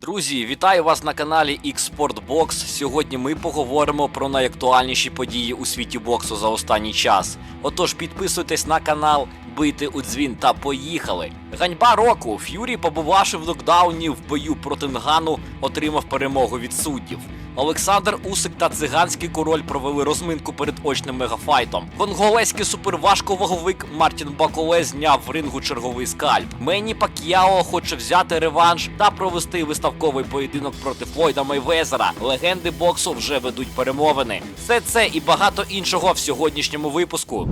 Друзі, вітаю вас на каналі Xportbox. Сьогодні ми поговоримо про найактуальніші події у світі боксу за останній час. Отож, підписуйтесь на канал, бийте у дзвін та поїхали. Ганьба року Ф'юрі, побувавши в нокдауні в бою проти Нгану, отримав перемогу від суддів. Олександр Усик та циганський король провели розминку перед очним мегафайтом. Конголезький суперважковаговик Мартін Баколе зняв в рингу черговий скальп. Мені Пак'яо хоче взяти реванш та провести виставковий поєдинок проти Флойда Мейвезера. Легенди боксу вже ведуть перемовини. Все це і багато іншого в сьогоднішньому випуску.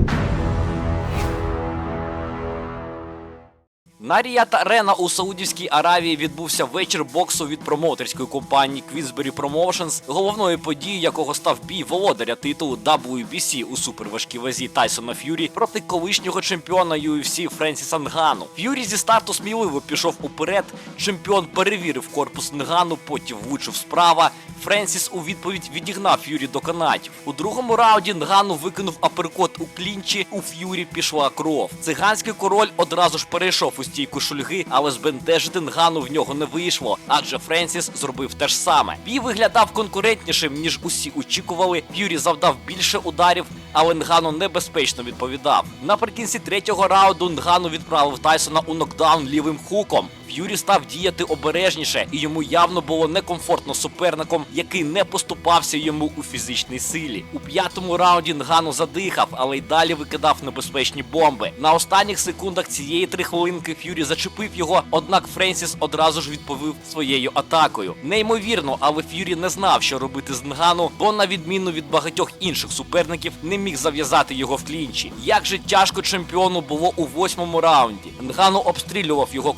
На Ріят Арена у Саудівській Аравії відбувся вечір боксу від промоутерської компанії Queensberry Promotions, головною подією якого став бій володаря титулу WBC у суперважкій вазі Тайсона Ф'юрі проти колишнього чемпіона UFC Френсіса Нгану. Ф'юрі зі старту сміливо пішов уперед. Чемпіон перевірив корпус Нгану, потім влучив справа. Френсіс у відповідь відігнав Ф'юрі до канатів. У другому раунді Нгану викинув аперкот у клінчі. У Ф'юрі пішла кров. Циганський король одразу ж перейшов у стійку шульги, але збентежити Нгану в нього не вийшло, адже Френсіс зробив те ж саме. Бій виглядав конкурентнішим, ніж усі очікували. Юрі завдав більше ударів, але Нгану небезпечно відповідав. Наприкінці третього раунду Нгану відправив Тайсона у нокдаун лівим хуком. Ф'юрі став діяти обережніше, і йому явно було некомфортно суперником, який не поступався йому у фізичній силі. У п'ятому раунді Нгану задихав, але й далі викидав небезпечні бомби. На останніх секундах цієї три хвилинки Ф'юрі зачепив його, однак Френсіс одразу ж відповів своєю атакою. Неймовірно, але Ф'юрі не знав, що робити з Нгану, бо на відміну від багатьох інших суперників не міг зав'язати його в клінчі. Як же тяжко чемпіону було у восьмому раунді. Нгану обстрілював його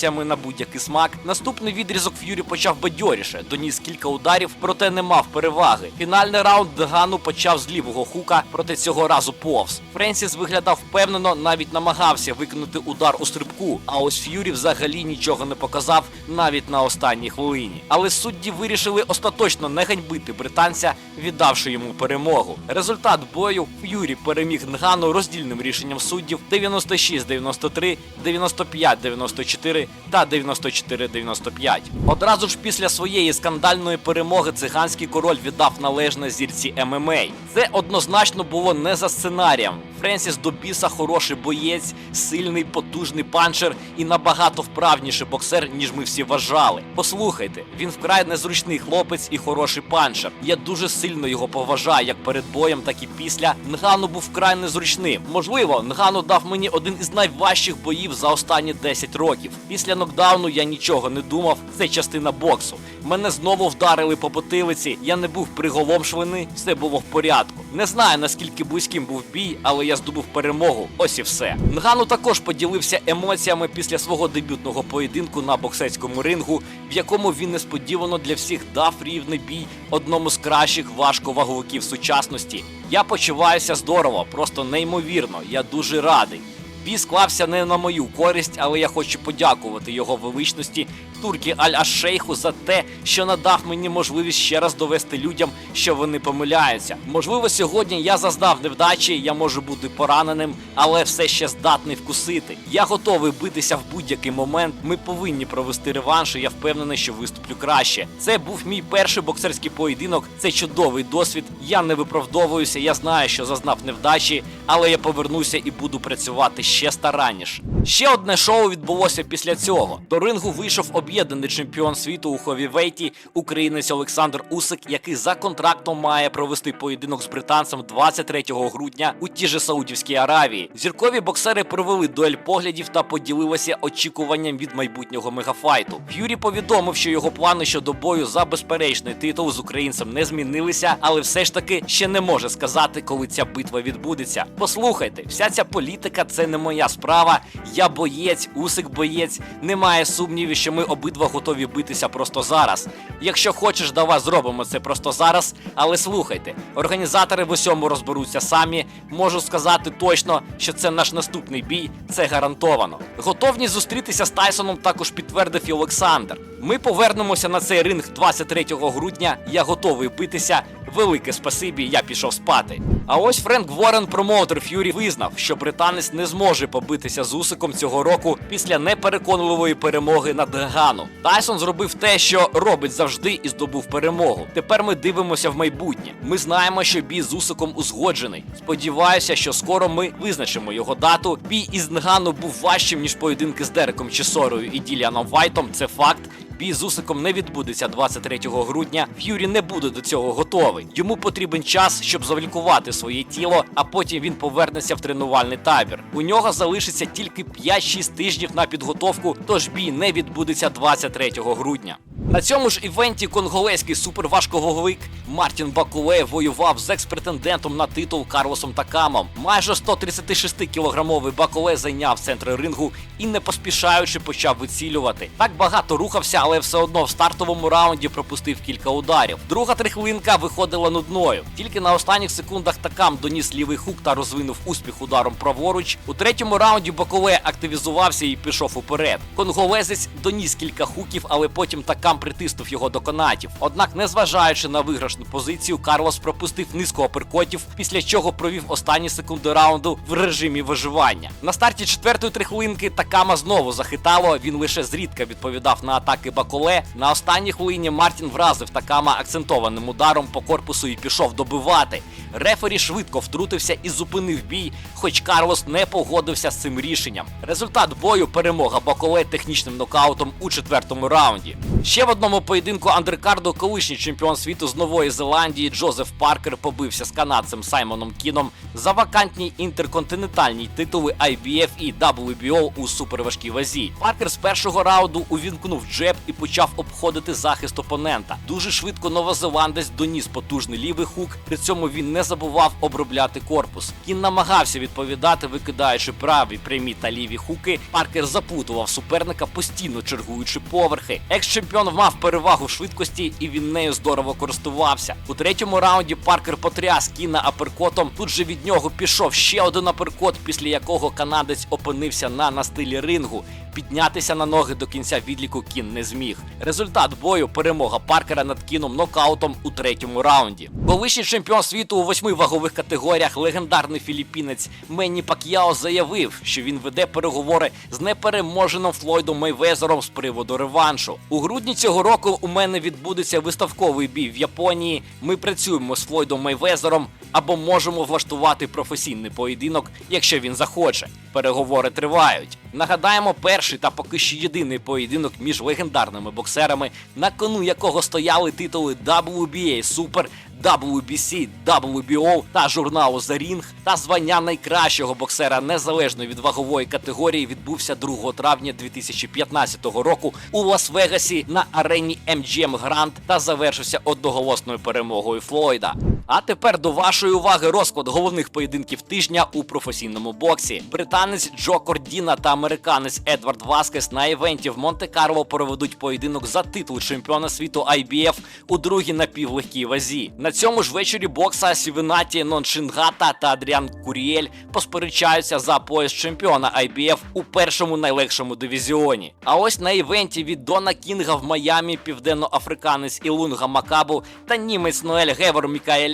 комбінаціями на будь-який смак. Наступний відрізок Ф'юрі почав бадьоріше, доніс кілька ударів, проте не мав переваги. Фінальний раунд Нгану почав з лівого хука, проте цього разу повз. Френсіс виглядав впевнено, навіть намагався виконати удар у стрибку. А ось Ф'юрі взагалі нічого не показав навіть на останній хвилині. Але судді вирішили остаточно не ганьбити британця, віддавши йому перемогу. Результат бою Ф'юрі переміг Нгану роздільним рішенням суддів 96-93, 95-94 та 94-95. Одразу ж після своєї скандальної перемоги циганський король віддав належне зірці ММА. Це однозначно було не за сценарієм. Френсіс до біса хороший боєць, сильний, потужний панчер і набагато вправніший боксер, ніж ми всі вважали. Послухайте, він вкрай незручний хлопець і хороший панчер. Я дуже сильно його поважаю, як перед боєм, так і після. Нгану був вкрай незручним. Можливо, Нгану дав мені один із найважчих боїв за останні 10 років. Після нокдауну я нічого не думав. Це частина боксу. Мене знову вдарили по потилиці. Я не був приголомшлений, все було в порядку. Не знаю наскільки близьким був бій, але я здобув перемогу. Ось і все. Нгану також поділився емоціями після свого дебютного поєдинку на боксерському рингу, в якому він несподівано для всіх дав рівний бій одному з кращих важковаговиків сучасності. Я почуваюся здорово, просто неймовірно. Я дуже радий. Бій склався не на мою користь, але я хочу подякувати його величності туркі Аль-Ашейху за те, що надав мені можливість ще раз довести людям, що вони помиляються. Можливо, сьогодні я зазнав невдачі, я можу бути пораненим, але все ще здатний вкусити. Я готовий битися в будь-який момент. Ми повинні провести реванш. і Я впевнений, що виступлю краще. Це був мій перший боксерський поєдинок. Це чудовий досвід. Я не виправдовуюся. Я знаю, що зазнав невдачі, але я повернуся і буду працювати ще старанніше. Ще одне шоу відбулося після цього. До рингу вийшов об'єднаний чемпіон світу у ховівейті, українець Олександр Усик, який за контрактом має провести поєдинок з британцем 23 грудня у ті же Саудівській Аравії. Зіркові боксери провели дуель поглядів та поділилися очікуванням від майбутнього мегафайту. Ф'юрі повідомив, що його плани щодо бою за безперечний титул з українцем не змінилися, але все ж таки ще не може сказати, коли ця битва відбудеться. Послухайте, вся ця політика це не моя справа. Я боєць, усик боєць. Немає сумнівів, що ми обидва готові битися просто зараз. Якщо хочеш, давай зробимо це просто зараз. Але слухайте, організатори в усьому розберуться самі. Можу сказати точно, що це наш наступний бій, це гарантовано. Готовність зустрітися з Тайсоном також підтвердив і Олександр. Ми повернемося на цей ринг 23 грудня. Я готовий битися. Велике спасибі, я пішов спати. А ось Френк Ворен, промоутер Ф'юрі, визнав, що британець не зможе побитися з Усиком цього року після непереконливої перемоги над Гану. Тайсон зробив те, що робить завжди, і здобув перемогу. Тепер ми дивимося в майбутнє. Ми знаємо, що бій з Усиком узгоджений. Сподіваюся, що скоро ми визначимо його дату. Бій із Нгану був важчим ніж поєдинки з Дереком Чесорою і Діліаном Вайтом. Це факт. Бій з Усиком не відбудеться 23 грудня. Ф'юрі не буде до цього готовий. Йому потрібен час, щоб завлікувати своє тіло, а потім він повернеться в тренувальний табір. У нього залишиться тільки 5-6 тижнів на підготовку, тож бій не відбудеться 23 грудня. На цьому ж івенті конголезький суперважковаговик Мартін Бакуле воював з екс-претендентом на титул Карлосом Такамом. Майже 136-кілограмовий Бакуле зайняв центр рингу і не поспішаючи почав вицілювати. Так багато рухався, але все одно в стартовому раунді пропустив кілька ударів. Друга трихлинка виходила нудною. Тільки на останніх секундах Такам доніс лівий хук та розвинув успіх ударом праворуч. У третьому раунді Бакуле активізувався і пішов уперед. Конголезець доніс кілька хуків, але потім Такам притиснув його до канатів. Однак, незважаючи на виграшну позицію, Карлос пропустив низку аперкотів, після чого провів останні секунди раунду в режимі виживання. На старті четвертої трихлинки Такама знову захитало. Він лише зрідка відповідав на атаки Баколе. На останній хвилині Мартін вразив Такама акцентованим ударом по корпусу і пішов добивати. Рефері швидко втрутився і зупинив бій, хоч Карлос не погодився з цим рішенням. Результат бою перемога Баколе технічним нокаутом у четвертому раунді. Ще в одному поєдинку андеркарду колишній чемпіон світу з Нової Зеландії Джозеф Паркер побився з канадцем Саймоном Кіном за вакантні інтерконтинентальні титули IBF і WBO у суперважкій вазі. Паркер з першого раунду увімкнув джеб і почав обходити захист опонента. Дуже швидко новозеландець доніс потужний лівий хук. При цьому він не забував обробляти корпус. Кін намагався відповідати, викидаючи праві прямі та ліві хуки. Паркер запутував суперника, постійно чергуючи поверхи. Екс-чемпіон мав перевагу швидкості, і він нею здорово користувався. У третьому раунді Паркер потряс Кіна аперкотом. Тут же від нього пішов ще один аперкот, після якого канадець опинився на настилі рингу. Піднятися на ноги до кінця відліку Кін не зміг. Результат бою перемога Паркера над Кіном нокаутом у третьому раунді. Колишній чемпіон світу у восьми вагових категоріях, легендарний філіппінець Менні Пак'яо заявив, що він веде переговори з непереможеним Флойдом Мейвезером з приводу реваншу. У грудні цього року у мене відбудеться виставковий бій в Японії. Ми працюємо з Флойдом Мейвезером або можемо влаштувати професійний поєдинок, якщо він захоче. Переговори тривають. Нагадаємо, перший та поки що єдиний поєдинок між легендарними боксерами, на кону якого стояли титули WBA Super, WBC, WBO та журналу The Ring та звання найкращого боксера незалежно від вагової категорії відбувся 2 травня 2015 року у Лас-Вегасі на арені MGM Grand та завершився одноголосною перемогою Флойда. А тепер до вашої уваги розклад головних поєдинків тижня у професійному боксі. Британець Джо Кордіна та американець Едвард Васкес на івенті в Монте-Карло проведуть поєдинок за титул чемпіона світу IBF у другій напівлегкій вазі. На цьому ж вечорі бокса Сівенаті Ноншингата та Адріан Куріель посперечаються за пояс чемпіона IBF у першому найлегшому дивізіоні. А ось на івенті від Дона Кінга в Майамі південноафриканець Ілунга Макабу та німець Ноель Гевер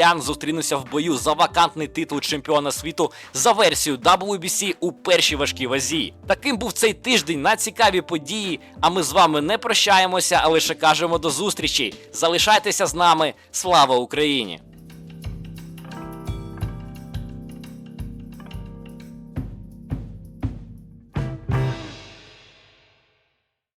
Мікаелян зустрінуться в бою за вакантний титул чемпіона світу за версією WBC у першій важкій вазі. Таким був цей тиждень на цікаві події. А ми з вами не прощаємося, а лише кажемо до зустрічі. Залишайтеся з нами. Слава Україні!